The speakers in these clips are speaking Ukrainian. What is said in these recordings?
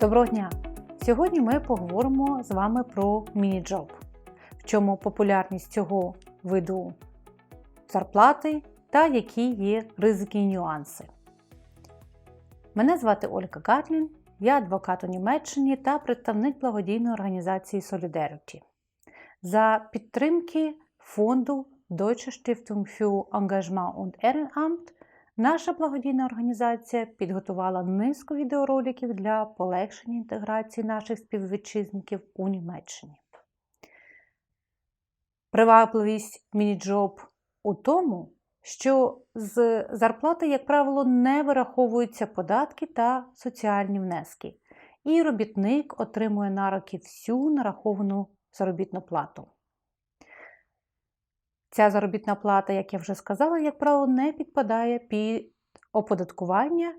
Доброго дня! Сьогодні ми поговоримо з вами про міні-джоб, в чому популярність цього виду зарплати та які є ризики і нюанси. Мене звати Ольга Гатлін, я адвокат у Німеччині та представник благодійної організації Solidarity. За підтримки фонду Deutsche Stiftung für Engagement und Ehrenamt Наша благодійна організація підготувала низку відеороликів для полегшення інтеграції наших співвітчизників у Німеччині. Привабливість міні-джоб у тому, що з зарплати, як правило, не вираховуються податки та соціальні внески, і робітник отримує на роки всю нараховану заробітну плату. Ця заробітна плата, як я вже сказала, як правило, не підпадає під оподаткування,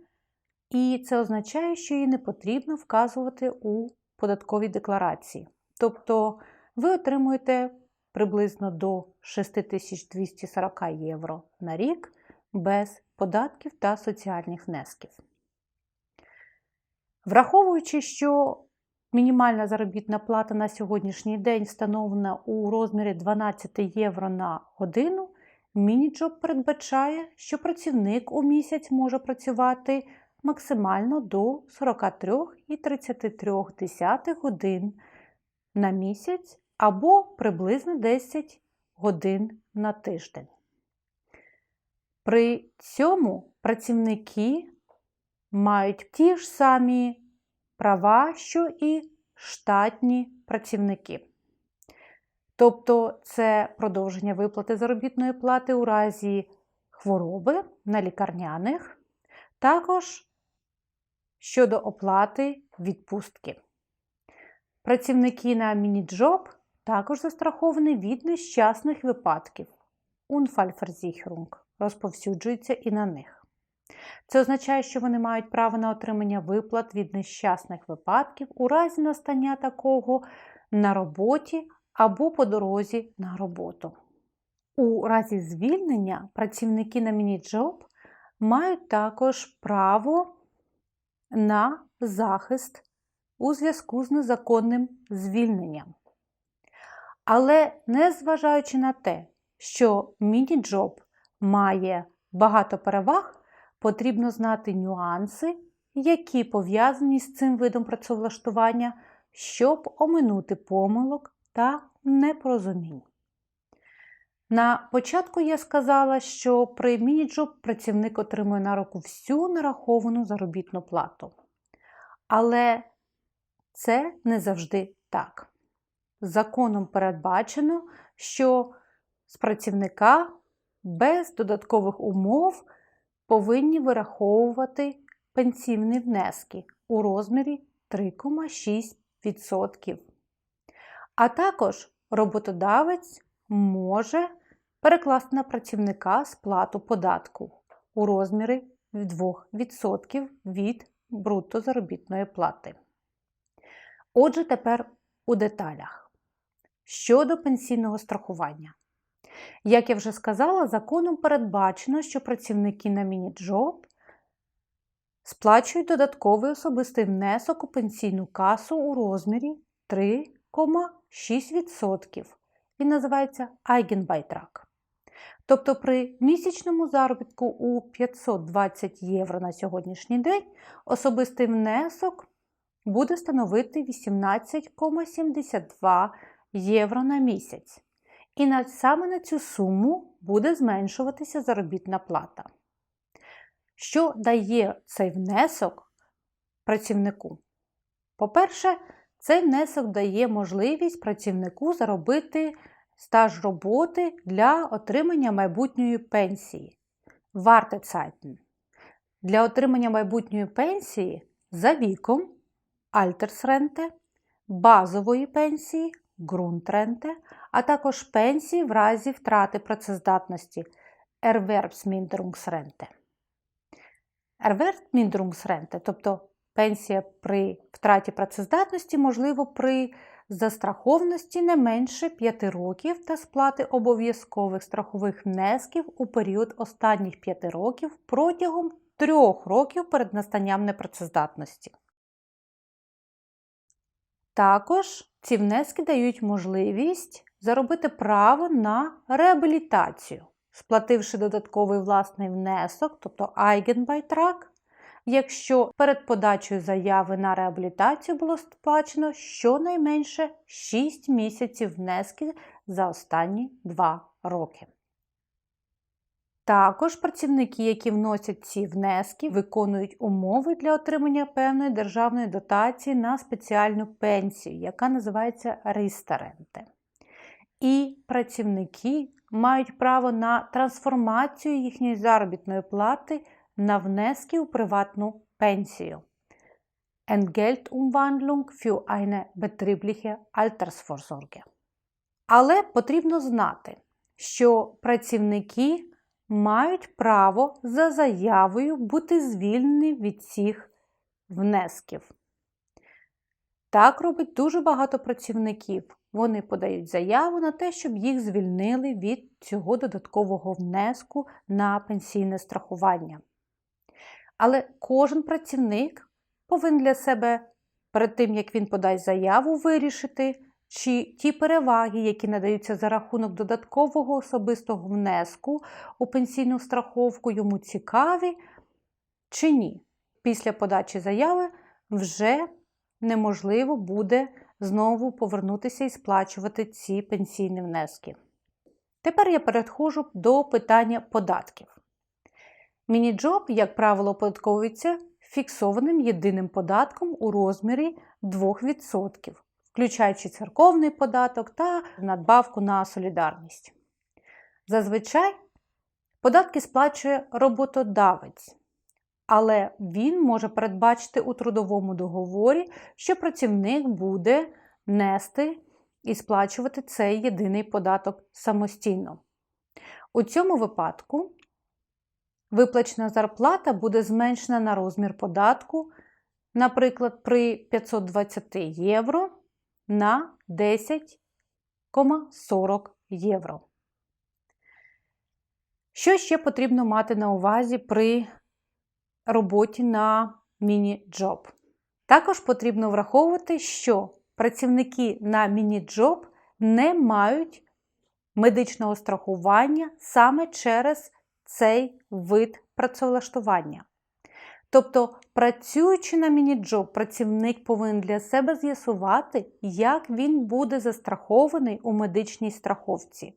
і це означає, що її не потрібно вказувати у податковій декларації. Тобто ви отримуєте приблизно до 6240 євро на рік без податків та соціальних внесків. Враховуючи, що Мінімальна заробітна плата на сьогоднішній день встановлена у розмірі 12 євро на годину. Мініджоб передбачає, що працівник у місяць може працювати максимально до 43,33 годин на місяць або приблизно 10 годин на тиждень. При цьому працівники мають ті ж самі права, що і штатні працівники. Тобто це продовження виплати заробітної плати у разі хвороби на лікарняних, також щодо оплати відпустки. Працівники на міні-джоб також застраховані від нещасних випадків. Unfallversicherung розповсюджується і на них. Це означає, що вони мають право на отримання виплат від нещасних випадків у разі настання такого на роботі або по дорозі на роботу. У разі звільнення працівники на міні-джоб мають також право на захист у зв'язку з незаконним звільненням. Але незважаючи на те, що міні-джоб має багато переваг, потрібно знати нюанси, які пов'язані з цим видом працевлаштування, щоб оминути помилок та непорозумінь. На початку я сказала, що при мініджоб працівник отримує на руку всю нараховану заробітну плату. Але це не завжди так. Законом передбачено, що з працівника без додаткових умов повинні вираховувати пенсійні внески у розмірі 3,6%. А також роботодавець може перекласти на працівника сплату податку у розмірі 2% від брутто заробітної плати. Отже, тепер у деталях. Щодо пенсійного страхування. Як я вже сказала, законом передбачено, що працівники на міні-джоб сплачують додатковий особистий внесок у пенсійну касу у розмірі 3,6%. Він називається Eigenbeitrag. Тобто при місячному заробітку у 520 євро на сьогоднішній день особистий внесок буде становити 18,72 євро на місяць. І саме на цю суму буде зменшуватися заробітна плата. Що дає цей внесок працівнику? По-перше, цей внесок дає можливість працівнику заробити стаж роботи для отримання майбутньої пенсії. Wartezeiten. Для отримання майбутньої пенсії за віком Альтерсренте, базової пенсії ґрунтренте, а також пенсії в разі втрати працездатності Erwerbsminderungsrente. Erwerbsminderungsrente, тобто пенсія при втраті працездатності, можливо, при застрахованості не менше 5 років та сплати обов'язкових страхових внесків у період останніх 5 років протягом 3 років перед настанням непрацездатності. Також ці внески дають можливість заробити право на реабілітацію, сплативши додатковий власний внесок, тобто Eigenbeitrag, якщо перед подачею заяви на реабілітацію було сплачено щонайменше 6 місяців внески за останні 2 роки. Також працівники, які вносять ці внески, виконують умови для отримання певної державної дотації на спеціальну пенсію, яка називається рістаренте. І працівники мають право на трансформацію їхньої заробітної плати на внески у приватну пенсію. Entgeltumwandlung für eine betriebliche Altersvorsorge. Але потрібно знати, що працівники мають право за заявою бути звільнені від цих внесків. Так робить дуже багато працівників. Вони подають заяву на те, щоб їх звільнили від цього додаткового внеску на пенсійне страхування. Але кожен працівник повинен для себе перед тим, як він подасть заяву, вирішити, чи ті переваги, які надаються за рахунок додаткового особистого внеску у пенсійну страховку, йому цікаві, чи ні. Після подачі заяви вже неможливо буде знову повернутися і сплачувати ці пенсійні внески. Тепер я переходжу до питання податків. Мініджоб, як правило, оподатковується фіксованим єдиним податком у розмірі 2%, включаючи церковний податок та надбавку на солідарність. Зазвичай податки сплачує роботодавець, але він може передбачити у трудовому договорі, що працівник буде нести і сплачувати цей єдиний податок самостійно. У цьому випадку виплачена зарплата буде зменшена на розмір податку, наприклад, при 520 євро на 10,40 євро. Що ще потрібно мати на увазі при роботі на міні-джоб? Також потрібно враховувати, що працівники на міні-джоб не мають медичного страхування саме через цей вид працевлаштування. Тобто, працюючи на міні-джоб, працівник повинен для себе з'ясувати, як він буде застрахований у медичній страховці.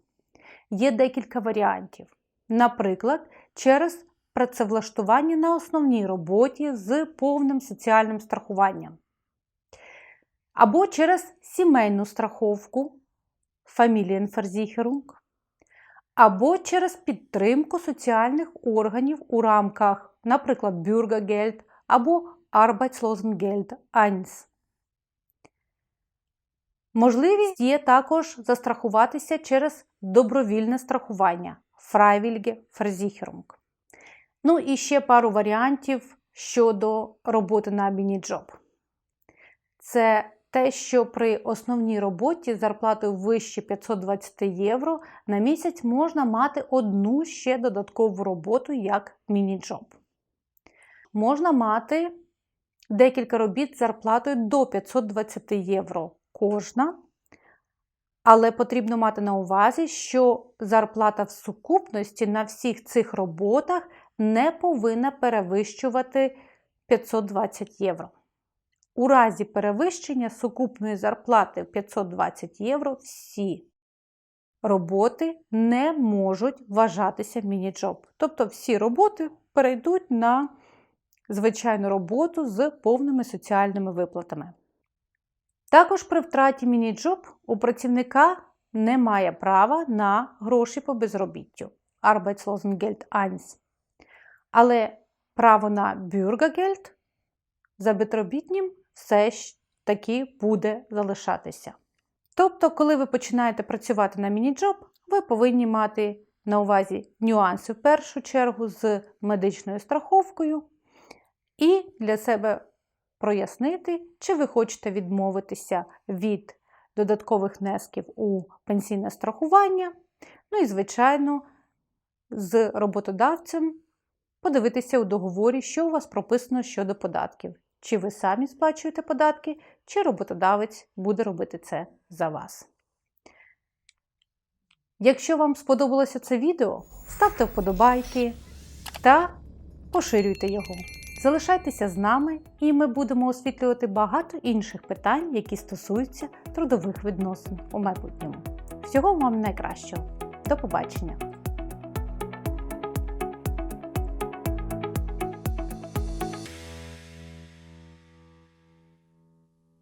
Є декілька варіантів. Наприклад, через працевлаштування на основній роботі з повним соціальним страхуванням. Або через сімейну страховку Familienversicherung, або через підтримку соціальних органів у рамках, наприклад, Bürgergeld або Arbeitslosengeld 1. Можливість є також застрахуватися через добровільне страхування Freiwillige Versicherung. Ну і ще пару варіантів щодо роботи на міні-джоб. Це те, що при основній роботі зарплатою вище 520 євро на місяць можна мати одну ще додаткову роботу як міні-джоб. Можна мати декілька робіт з зарплатою до 520 євро кожна. Але потрібно мати на увазі, що зарплата в сукупності на всіх цих роботах не повинна перевищувати 520 євро. У разі перевищення сукупної зарплати 520 євро всі роботи не можуть вважатися міні-джоб. Тобто всі роботи перейдуть на звичайну роботу з повними соціальними виплатами. Також при втраті міні-джоб у працівника немає права на гроші по безробіттю Arbeitslosengeld 1. Але право на Bürgergeld за безробітнім все ж таки буде залишатися. Тобто, коли ви починаєте працювати на міні-джоб, ви повинні мати на увазі нюанси в першу чергу з медичною страховкою, і для себе прояснити, чи ви хочете відмовитися від додаткових внесків у пенсійне страхування. Ну і, звичайно, з роботодавцем подивитися у договорі, що у вас прописано щодо податків. чи ви самі сплачуєте податки, чи роботодавець буде робити це за вас. Якщо вам сподобалося це відео, ставте вподобайки та поширюйте його. Залишайтеся з нами, і ми будемо освітлювати багато інших питань, які стосуються трудових відносин у майбутньому. Всього вам найкращого. До побачення!